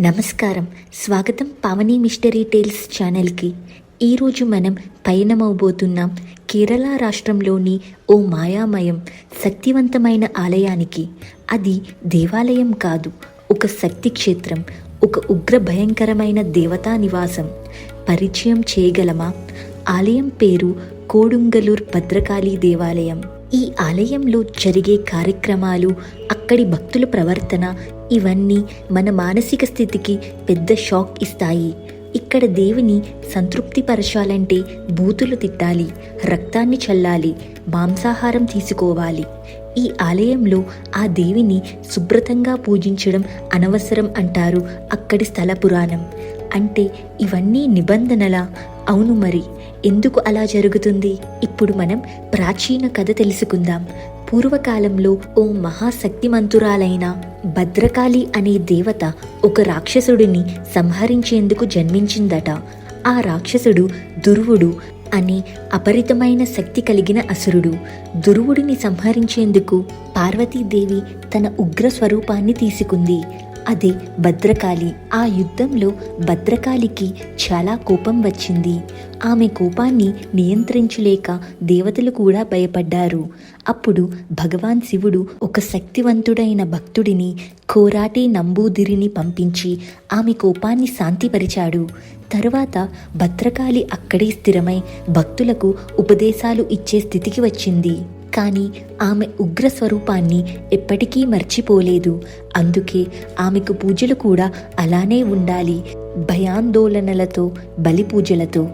నమస్కారం. స్వాగతం Pavani mystery tiles ఛానల్కి. ఈరోజు మనం పయనమవబోతున్నాం కేరళ రాష్ట్రంలోని ఓ మాయామయం శక్తివంతమైన ఆలయానికి. అది దేవాలయం కాదు ఒక శక్తి క్షేత్రం ఒక ఉగ్ర భయంకరమైన దేవతా నివాసం. పరిచయం చేయగలమా? ఆలయం పేరు కోడుంగలూర్ భద్రకాళి దేవాలయం. ఈ ఆలయంలో జరిగే కార్యక్రమాలు అక్కడి భక్తుల ప్రవర్తన ఇవన్నీ మన మానసిక స్థితికి పెద్ద షాక్ ఇస్తాయి. ఇక్కడ దేవిని సంతృప్తిపరచాలంటే బూతులు తిట్టాలి రక్తాన్ని చల్లాలి మాంసాహారం తీసుకోవాలి. ఈ ఆలయంలో ఆ దేవిని శుభ్రతంగా పూజించడం అనవసరం అంటారు అక్కడి స్థల పురాణం. అంటే ఇవన్నీ నిబంధనల? అవును మరి ఎందుకు అలా జరుగుతుంది? ఇప్పుడు మనం ప్రాచీన కథ తెలుసుకుందాం. పూర్వకాలంలో ఓ మహాశక్తిమంతురాలైన భద్రకాళి అనే దేవత ఒక రాక్షసుడిని సంహరించేందుకు జన్మించిందట. ఆ రాక్షసుడు దుర్వుడు అనే అపరితమైన శక్తి కలిగిన అసురుడు. దుర్వుడిని సంహరించేందుకు పార్వతీదేవి తన ఉగ్ర స్వరూపాన్ని తీసుకుంది. అదే భద్రకాళి. ఆ యుద్ధంలో భద్రకాళికి చాలా కోపం వచ్చింది. ఆమె కోపాన్ని నియంత్రించలేక దేవతలు కూడా భయపడ్డారు. అప్పుడు భగవాన్ శివుడు ఒక శక్తివంతుడైన భక్తుడిని కోరాటి నంబూదిరిని పంపించి ఆమె కోపాన్ని శాంతిపరిచాడు. తరువాత భద్రకాళి అక్కడే స్థిరమై భక్తులకు ఉపదేశాలు ఇచ్చే స్థితికి వచ్చింది. కానీ ఆమె ఉగ్ర స్వరూపాన్ని ఎప్పటికీ మర్చిపోలేదు. అందుకే ఆమెకు పూజలు కూడా అలానే ఉండాలి భయాందోళనలతో బలి పూజలతో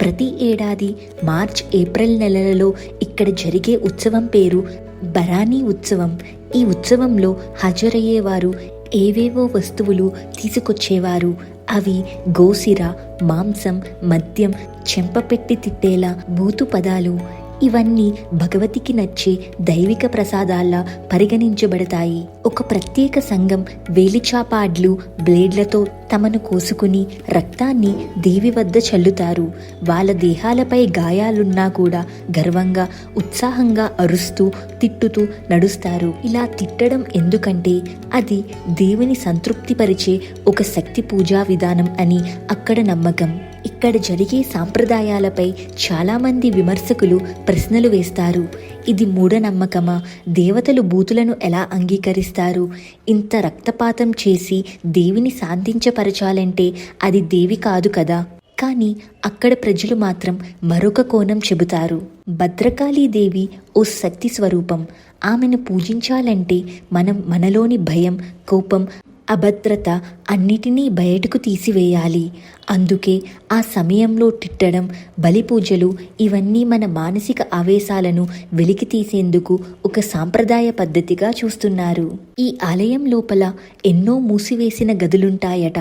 ప్రతి ఏడాది మార్చ్ ఏప్రిల్ నెలలలో ఇక్కడ జరిగే ఉత్సవం పేరు బరానీ ఉత్సవం. ఈ ఉత్సవంలో హాజరయ్యేవారు ఏవేవో వస్తువులు తీసుకొచ్చేవారు. అవి గోసిర మాంసం మద్యం చెంపపెట్టి తిట్టేలా బూతు పదాలు ఇవన్నీ భగవతికి నచ్చే దైవిక ప్రసాదాల్లా పరిగణించబడతాయి. ఒక ప్రత్యేక సంఘం వేలిచాపాడ్లు బ్లేడ్లతో తమను కోసుకుని రక్తాన్ని దేవి వద్ద చల్లుతారు. వాళ్ళ దేహాలపై గాయాలున్నా కూడా గర్వంగా ఉత్సాహంగా అరుస్తూ తిట్టుతూ నడుస్తారు. ఇలా తిట్టడం ఎందుకంటే అది దేవుని సంతృప్తిపరిచే ఒక శక్తి పూజా విధానం అని అక్కడ నమ్మకం. ఇక్కడ జరిగే సాంప్రదాయాలపై చాలామంది విమర్శకులు ప్రశ్నలు వేస్తారు. ఇది మూఢనమ్మకమా? దేవతలు బూతులను ఎలా అంగీకరిస్తారు? ఇంత రక్తపాతం చేసి దేవిని శాంతించపరచాలంటే అది దేవి కాదు కదా? కానీ అక్కడ ప్రజలు మాత్రం మరొక కోణం చెబుతారు. భద్రకాళీదేవి ఓ శక్తి స్వరూపం. ఆమెను పూజించాలంటే మనం మనలోని భయం కోపం అభద్రత అన్నిటినీ బయటకు తీసివేయాలి. అందుకే ఆ సమయంలో తిట్టడం బలి పూజలు ఇవన్నీ మన మానసిక ఆవేశాలను వెలికి తీసేందుకు ఒక సాంప్రదాయ పద్ధతిగా చూస్తున్నారు. ఈ ఆలయం లోపల ఎన్నో మూసివేసిన గదులుంటాయట.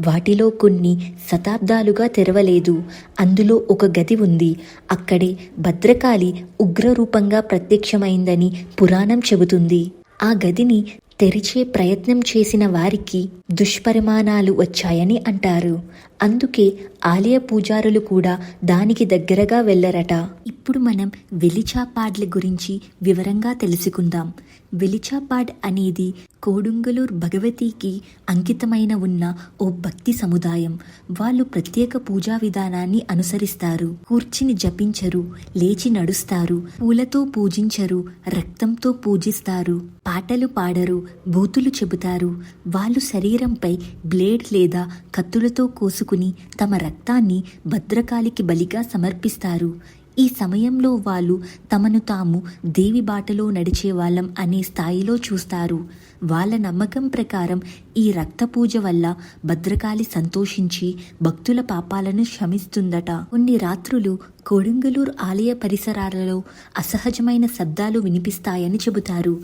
వాటిలో కొన్ని శతాబ్దాలుగా తెరవలేదు. అందులో ఒక గది ఉంది. అక్కడే భద్రకాళి ఉగ్రరూపంగా ప్రత్యక్షమైందని పురాణం చెబుతుంది. ఆ గదిని తెరిచే ప్రయత్నం చేసిన వారికి దుష్పరిమాణాలు వచ్చాయని అంటారు. అందుకే ఆలయ పూజారులు కూడా దానికి దగ్గరగా వెళ్ళరట. ఇప్పుడు మనం వెలిచాపాడ్ల గురించి వివరంగా తెలుసుకుందాం. వెలిచాపాడ్ అనేది కోడుంగలూర్ భగవతికి అంకితమైన ఉన్న ఓ భక్తి సముదాయం. వాళ్ళు ప్రత్యేక పూజా విధానాన్ని అనుసరిస్తారు. కూర్చిని జపించరు లేచి నడుస్తారు పూలతో పూజించరు రక్తంతో పూజిస్తారు పాటలు పాడరు బూతులు చెబుతారు. వాళ్ళు శరీరంపై బ్లేడ్ లేదా కత్తులతో కోసు తీసుకుని తమ రక్తాన్ని భద్రకాళికి బలిగా సమర్పిస్తారు. ఈ సమయంలో వాళ్ళు తమను తాము దేవి బాటలో నడిచే వాళ్ళం అనే స్థాయిలో చూస్తారు. వాళ్ళ నమ్మకం ప్రకారం ఈ రక్త పూజ వల్ల భద్రకాళి సంతోషించి భక్తుల పాపాలను క్షమిస్తుందట. కొన్ని రాత్రులు కోడుంగలూరు ఆలయ పరిసరాలలో అసహజమైన శబ్దాలు వినిపిస్తాయని చెబుతారు.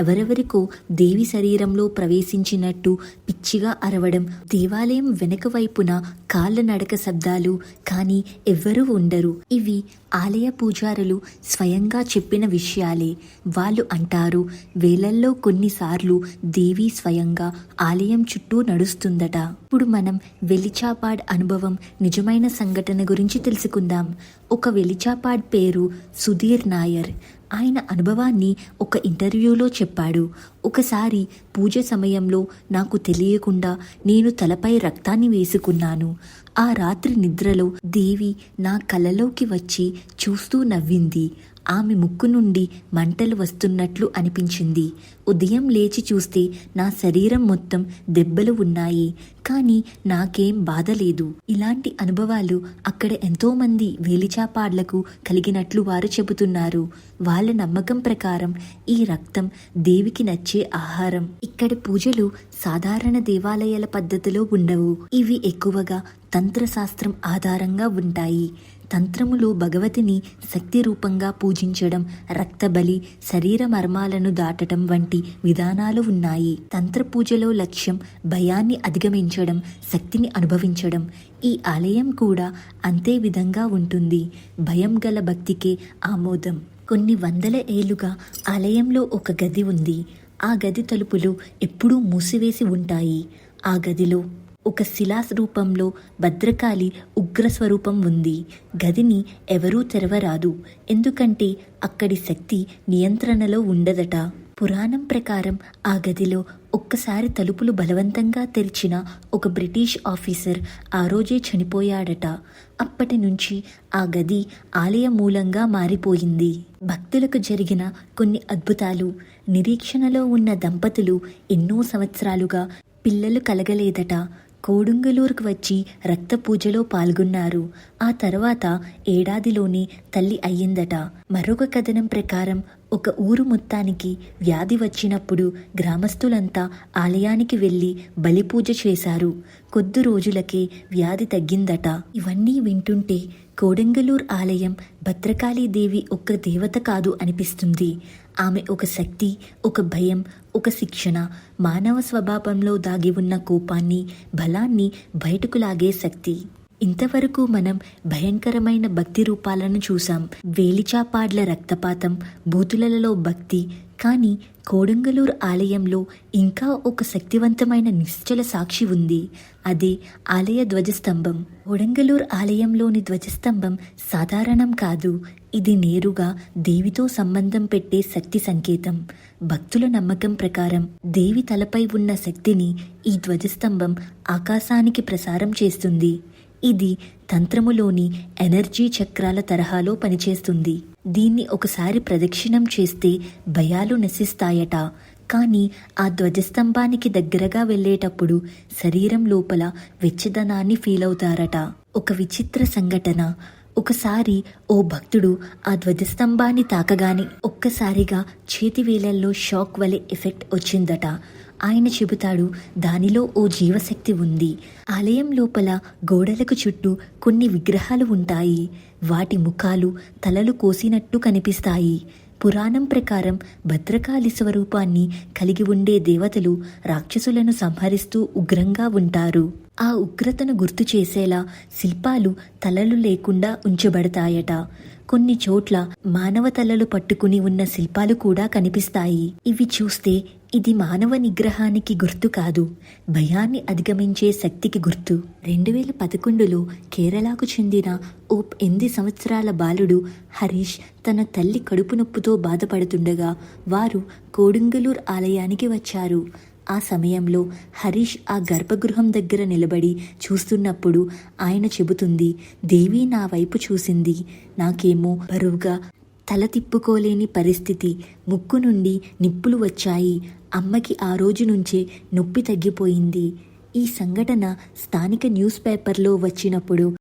ఎవరెవరికో దేవి శరీరంలో ప్రవేశించినట్టు పిచ్చిగా అరవడం దేవాలయం వెనక వైపున కాళ్ళ నడక శబ్దాలు కానీ ఎవ్వరూ ఉండరు. ఇవి ఆలయ పూజారులు స్వయంగా చెప్పిన విషయాలే. వాళ్ళు అంటారు వేలల్లో కొన్నిసార్లు దేవి స్వయంగా ఆలయం చుట్టూ నడుస్తుందట. ఇప్పుడు మనం వెలిచాపాడ్ అనుభవం నిజమైన సంఘటన గురించి తెలుసుకుందాం. ఒక వెలిచాపాడ్ పేరు సుధీర్ నాయర్. ఆయన అనుభవాన్ని ఒక ఇంటర్వ్యూలో చెప్పాడు. ఒకసారి పూజ సమయంలో నాకు తెలియకుండా నేను తలపై రక్తాన్ని వేసుకున్నాను. ఆ రాత్రి నిద్రలో దేవి నా కలలోకి వచ్చి చూస్తూ నవ్వింది. ఆమె ముక్కు నుండి మంటలు వస్తున్నట్లు అనిపించింది. ఉదయం లేచి చూస్తే నా శరీరం మొత్తం దెబ్బలు ఉన్నాయి. కానీ నాకేం బాధ లేదు. ఇలాంటి అనుభవాలు అక్కడ ఎంతోమంది వేలిచాపాడ్లకు కలిగినట్లు వారు చెబుతున్నారు. వాళ్ళ నమ్మకం ప్రకారం ఈ రక్తం దేవికి నచ్చే ఆహారం. ఇక్కడి పూజలు సాధారణ దేవాలయాల పద్ధతిలో ఉండవు. ఇవి ఎక్కువగా తంత్రశాస్త్రం ఆధారంగా ఉంటాయి. తంత్రములో భగవతిని శక్తి రూపంగా పూజించడం రక్తబలి శరీర మర్మాలను దాటడం వంటి విధానాలు ఉన్నాయి. తంత్ర పూజలో లక్ష్యం భయాన్ని అధిగమించడం శక్తిని అనుభవించడం. ఈ ఆలయం కూడా అంతే విధంగా ఉంటుంది. భయం గల భక్తికే ఆమోదం. కొన్ని వందల ఏళ్ళుగా ఆలయంలో ఒక గది ఉంది. ఆ గది తలుపులు ఎప్పుడూ మూసివేసి ఉంటాయి. ఆ గదిలో ఒక శిలాస్ రూపంలో భద్రకాళి ఉగ్రస్వరూపం ఉంది. గదిని ఎవరూ తెరవరాదు. ఎందుకంటే అక్కడి శక్తి నియంత్రణలో ఉండదట. పురాణం ప్రకారం ఆ గదిలో ఒక్కసారి తలుపులు బలవంతంగా తెరిచిన ఒక బ్రిటిష్ ఆఫీసర్ ఆ రోజే చనిపోయాడట. అప్పటి నుంచి ఆ గది ఆలయ మూలంగా మారిపోయింది. భక్తులకు జరిగిన కొన్ని అద్భుతాలు. నిరీక్షణలో ఉన్న దంపతులు ఎన్నో సంవత్సరాలుగా పిల్లలు కలగలేదట. కోడుంగలూరుకు వచ్చి రక్త పూజలో పాల్గొన్నారు. ఆ తర్వాత ఏడాదిలోనే తల్లి అయ్యిందట. మరొక కథనం ప్రకారం ఒక ఊరు మొత్తానికి వ్యాధి వచ్చినప్పుడు గ్రామస్తులంతా ఆలయానికి వెళ్ళి బలిపూజ చేశారు. కొద్ది రోజులకే వ్యాధి తగ్గిందట. ఇవన్నీ వింటుంటే కోడంగలూర్ ఆలయం భద్రకాళీదేవి ఒక్క దేవత కాదు అనిపిస్తుంది. ఆమె ఒక శక్తి ఒక భయం ఒక శిక్షణ మానవ స్వభావంలో దాగి ఉన్న కోపాన్ని బలాన్ని బయటకు లాగే శక్తి. ఇంతవరకు మనం భయంకరమైన భక్తి రూపాలను చూసాం వేలిచాపాడ్ల రక్తపాతం బూతులలో భక్తి కానీ కోడంగలూరు ఆలయంలో ఇంకా ఒక శక్తివంతమైన నిశ్చల సాక్షి ఉంది. అదే ఆలయ ధ్వజస్తంభం. కోడంగలూరు ఆలయంలోని ధ్వజస్తంభం సాధారణం కాదు. ఇది నేరుగా దేవితో సంబంధం పెట్టే శక్తి సంకేతం. భక్తుల నమ్మకం ప్రకారం దేవి తలపై ఉన్న శక్తిని ఈ ధ్వజస్తంభం ఆకాశానికి ప్రసారం చేస్తుంది. ఇది తంత్రములోని ఎనర్జీ చక్రాల తరహాలో పనిచేస్తుంది. దీన్ని ఒకసారి ప్రదక్షిణం చేస్తే భయాలు నశిస్తాయట. కానీ ఆ ధ్వజస్తంభానికి దగ్గరగా వెళ్ళేటప్పుడు శరీరం లోపల వెచ్చదనాన్ని ఫీల్ అవుతారట. ఒక విచిత్ర సంఘటన. ఒకసారి ఓ భక్తుడు ఆ ధ్వజస్తంభాన్ని తాకగానే ఒక్కసారిగా చేతివేలల్లో షాక్ వలె ఎఫెక్ట్ వచ్చిందట. ఆయన చెబుతాడు దానిలో ఓ జీవశక్తి ఉంది. ఆలయం లోపల గోడలకు చుట్టూ కొన్ని విగ్రహాలు ఉంటాయి. వాటి ముఖాలు తలలు కోసినట్టు కనిపిస్తాయి. పురాణం ప్రకారం భద్రకాళి స్వరూపాన్ని కలిగి ఉండే దేవతలు రాక్షసులను సంహరిస్తూ ఉగ్రంగా ఉంటారు. ఆ ఉగ్రతను గుర్తు చేసేలా శిల్పాలు తలలు లేకుండా ఉంచబడతాయట. కొన్ని చోట్ల మానవ తలలు పట్టుకుని ఉన్న శిల్పాలు కూడా కనిపిస్తాయి. ఇవి చూస్తే ఇది మానవ నిగ్రహానికి గుర్తు కాదు. భయాన్ని అధిగమించే శక్తికి గుర్తు. రెండు వేల పదకొండులో కేరళకు చెందిన ఓ ఎనిమిది సంవత్సరాల బాలుడు హరీష్ తన తల్లి కడుపు నొప్పుతో బాధపడుతుండగా వారు కోడుంగలూర్ ఆలయానికి వచ్చారు. ఆ సమయంలో హరీష్ ఆ గర్భగృహం దగ్గర నిలబడి చూస్తున్నప్పుడు ఆయన చెబుతుంది దేవి నా వైపు చూసింది. నాకేమో బరువుగా తల తిప్పుకోలేని పరిస్థితి. ముక్కు నుండి నిప్పులు వచ్చాయి. అమ్మకి ఆ రోజు నుంచే నొప్పి తగ్గిపోయింది. ఈ సంఘటన స్థానిక న్యూస్ పేపర్లో వచ్చినప్పుడు